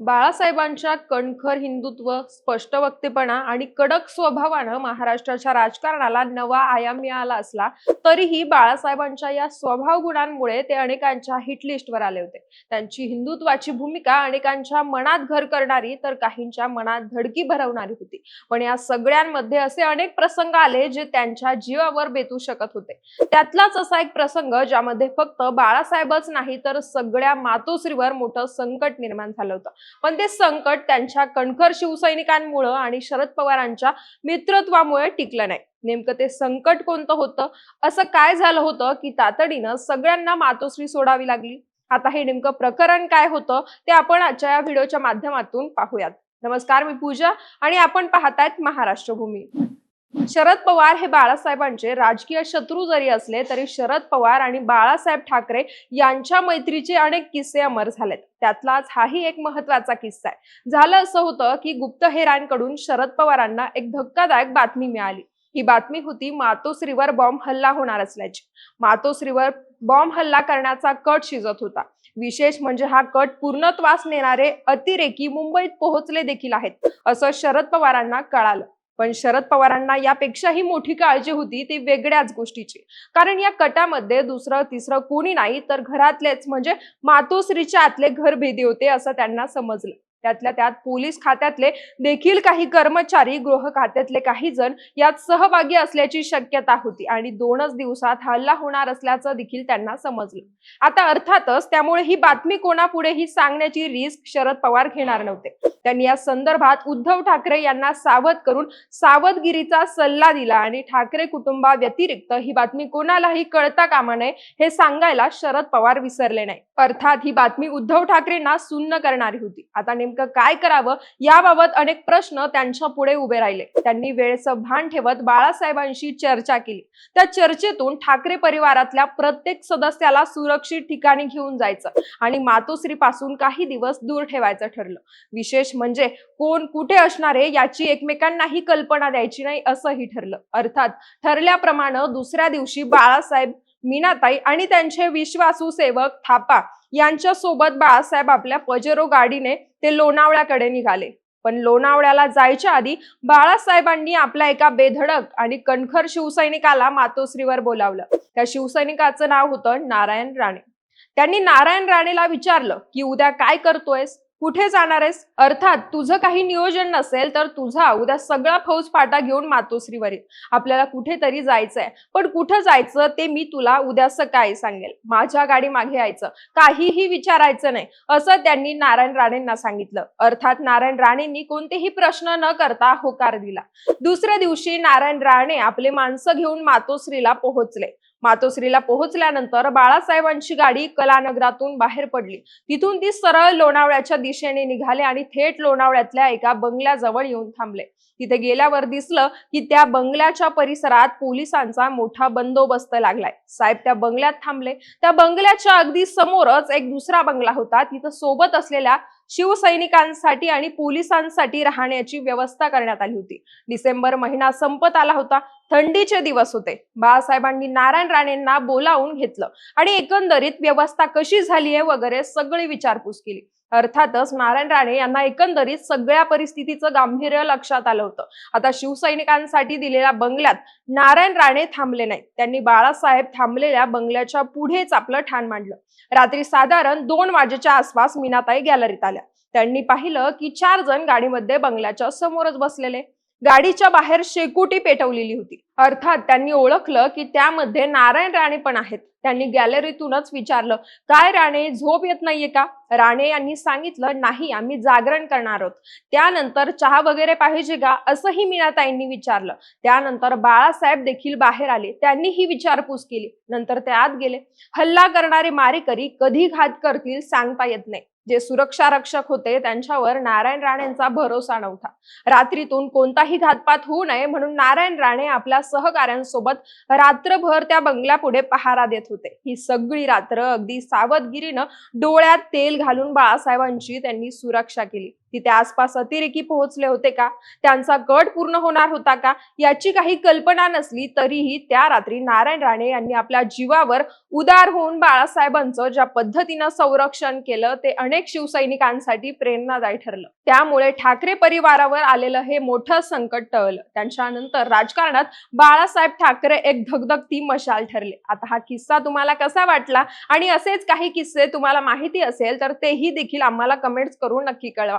बाळासाहेबांच्या कणखर हिंदुत्व स्पष्ट वक्तेपणा आणि कडक स्वभावानं महाराष्ट्राच्या राजकारणाला नवा आयाम मिळाला असला तरीही बाळासाहेबांच्या या स्वभाव गुणांमुळे ते अनेकांच्या हिटलिस्टवर आले होते. त्यांची हिंदुत्वाची भूमिका अनेकांच्या मनात घर करणारी तर काहींच्या मनात धडकी भरवणारी होती. पण या सगळ्यांमध्ये असे अनेक प्रसंग आले जे त्यांच्या जीवावर बेतू शकत होते. त्यातलाच असा एक प्रसंग ज्यामध्ये फक्त बाळासाहेबच नाही तर सगळ्या मातोश्रीवर मोठं संकट निर्माण झालं होतं. पण ते संकट त्यांच्या कणखर शिवसैनिकांमुळं आणि शरद पवारांच्या मित्रत्वामुळे टिकलं नाही. नेमकं ते संकट कोणतं होतं? असं काय झालं होतं की तातडीनं सगळ्यांना मातोश्री सोडावी लागली? आता हे नेमकं प्रकरण काय होतं ते आपण आजच्या या व्हिडिओच्या माध्यमातून पाहूयात. नमस्कार मी पूजा आणि आपण पाहतायत महाराष्ट्र भूमी शरद पवार हे बाळासाहेबांचे राजकीय शत्रू जरी असले तरी शरद पवार आणि बाळासाहेब ठाकरे यांच्या मैत्रीचे अनेक किस्से अमर झालेत. त्यातलाच हाही एक महत्त्वाचा किस्सा आहे. झालं असं होतं की गुप्तहेरांकडून शरद पवारांना एक धक्कादायक बातमी मिळाली. ही बातमी होती मातोश्रीवर बॉम्ब हल्ला होणार असल्याची. मातोश्रीवर बॉम्ब हल्ला करण्याचा कट शिजत होता. विशेष म्हणजे हा कट पूर्णत्वास नेणारे अतिरेकी मुंबईत पोहोचले देखील आहेत असं शरद पवारांना कळालं. पण शरद पवारांना यापेक्षाही मोठी काळजी होती ती वेगळ्याच गोष्टीची. कारण या कटामध्ये दुसरं तिसरं कोणी नाही तर घरातलेच म्हणजे मातोश्रीच्या आतले घर भेदी होते असं त्यांना समजलं. त्यातल्या त्यात पोलीस खात्यातले देखील काही कर्मचारी गृह खात्यातले काही जण यात सहभागी असल्याची शक्यता होती आणि दोनच दिवसात हल्ला होणार असल्याचं देखील त्यांना समजलं. आता अर्थातच त्यामुळे ही बातमी कोणापुढेही सांगण्याची रिस्क शरद पवार घेणार नव्हते. त्यांनी या संदर्भात उद्धव ठाकरे यांना सावध करून सावधगिरीचा सल्ला दिला आणि ठाकरे कुटुंबा व्यतिरिक्त ही बातमी कोणालाही कळता कामा नये हे सांगायला शरद पवार विसरले नाही. अर्थात ही बातमी उद्धव ठाकरेंना सुन्न करणारी होती. आता नेमकं काय करावं याबाबत अनेक प्रश्न त्यांच्या पुढे उभे राहिले. त्यांनी वेळेचं भान ठेवत बाळासाहेबांशी चर्चा केली. त्या चर्चेतून ठाकरे परिवारातल्या प्रत्येक सदस्याला सुरक्षित ठिकाणी घेऊन जायचं आणि मातोश्री पासून काही दिवस दूर ठेवायचं ठरलं. विशेष म्हणजे कोण कुठे असणारे याची एकमेकांनाही कल्पना द्यायची नाही असंही ठरलं. अर्थात ठरल्याप्रमाणे दुसऱ्या दिवशी बाळासाहेब मीनाताई आणि त्यांचे विश्वासू सेवक थापा यांच्या सोबत बाळासाहेब आपल्या पजेरो गाडीने ते लोणावळ्याकडे निघाले. पण लोणावळ्याला जायच्या आधी बाळासाहेबांनी आपल्या एका बेधडक आणि कणखर शिवसैनिकाला मातोश्रीवर बोलावलं. त्या शिवसैनिकाचं नाव होतं नारायण राणे. त्यांनी नारायण राणेला विचारलं की उद्या काय करतोयस? कुठे जाणार आहेस? अर्थात तुझं काही नियोजन नसेल तर तुझा उद्या सगळा फौज फाटा घेऊन मातोश्रीवर आपल्याला कुठेतरी जायचंय. पण कुठं जायचं ते मी तुला उद्या सकाळी सांगेल. माझ्या गाडी मागे यायचं. काहीही विचारायचं नाही. असं त्यांनी नारायण राणेंना सांगितलं. अर्थात नारायण राणेंनी कोणतेही प्रश्न न करता होकार दिला. दुसऱ्या दिवशी नारायण राणे आपले माणसं घेऊन मातोश्रीला पोहोचले. मातोश्रीला पोहोचल्यानंतर बाळासाहेबांची गाडी कलानगरातून बाहेर पडली. तिथून ती सरळ लोणावळ्याच्या दिशेने निघाले आणि थेट लोणावळ्यातल्या एका बंगल्याजवळ येऊन थांबले. तिथे गेल्यावर दिसलं की त्या बंगल्याच्या परिसरात पोलिसांचा मोठा बंदोबस्त लागलाय. साहेब त्या बंगल्यात थांबले. त्या बंगल्याच्या अगदी समोरच एक दुसरा बंगला होता. तिथं सोबत असलेल्या शिवसैनिकांसाठी आणि पोलिसांसाठी राहण्याची व्यवस्था करण्यात आली होती. डिसेंबर महिना संपत आला होता. थंडीचे दिवस होते. बाळासाहेबांनी नारायण राणेंना बोलावून घेतलं आणि एकंदरीत व्यवस्था कशी झाली आहे वगैरे सगळी विचारपूस केली. अर्थातच नारायण राणे यांना एकंदरीत सगळ्या परिस्थितीचं गांभीर्य लक्षात आलं होतं. आता शिवसैनिकांसाठी दिलेल्या बंगल्यात नारायण राणे थांबले नाहीत. त्यांनी बाळासाहेब थांबलेल्या बंगल्याच्या पुढेच आपलं ठाण मांडलं. रात्री साधारण दोन वाजेच्या आसपास मीनाताई गॅलरीत आल्या. त्यांनी पाहिलं की चार जण गाडीमध्ये बंगल्याच्या समोरच बसलेले. गाडीच्या बाहेर शेकोटी पेटवलेली होती. अर्थात त्यांनी ओळखलं की त्यामध्ये नारायण राणे पण आहेत. त्यांनी गॅलरीतूनच विचारलं काय राणे झोप येत नाहीये का? राणे यांनी सांगितलं नाही आम्ही जागरण करणार आहोत. त्यानंतर चहा वगैरे पाहिजे का? असंही मीनाताईंनी विचारलं. त्यानंतर बाळासाहेब देखील बाहेर आले. त्यांनी ही विचारपूस केली. नंतर ते आत गेले. हल्ला करणारे मारेकरी कधी घात करतील सांगता येत नाही. जे सुरक्षा रक्षक होते त्यांच्यावर नारायण राणेंचा भरोसा नव्हता. रात्रीतून कोणताही घातपात होऊ नये म्हणून नारायण राणे आपल्या सहकाऱ्यांसोबत रात्रभर त्या बंगल्यापुढे पहारा देत होते. ही सगळी रात्र अगदी सावधगिरीनं डोळ्यात तेल घालून बाळासाहेबांची त्यांनी सुरक्षा केली. तिथे आसपास अतिरेकी पोहोचले होते का? त्यांचा गट पूर्ण होणार होता का? याची काही कल्पना नसली तरीही त्या रात्री नारायण राणे यांनी आपल्या जीवावर उदार होऊन बाळासाहेबांचं ज्या पद्धतीनं संरक्षण केलं ते अनेक शिवसैनिकांसाठी प्रेरणादायी ठरलं. त्यामुळे ठाकरे परिवारावर आलेलं हे मोठं संकट टळलं. त्यांच्यानंतर राजकारणात बाळासाहेब ठाकरे एक धगधगती मशाल ठरले. आता हा किस्सा तुम्हाला कसा वाटला? आणि असेच काही किस्से तुम्हाला माहिती असेल तर तेही देखील आम्हाला कमेंट्स करून नक्की कळवा.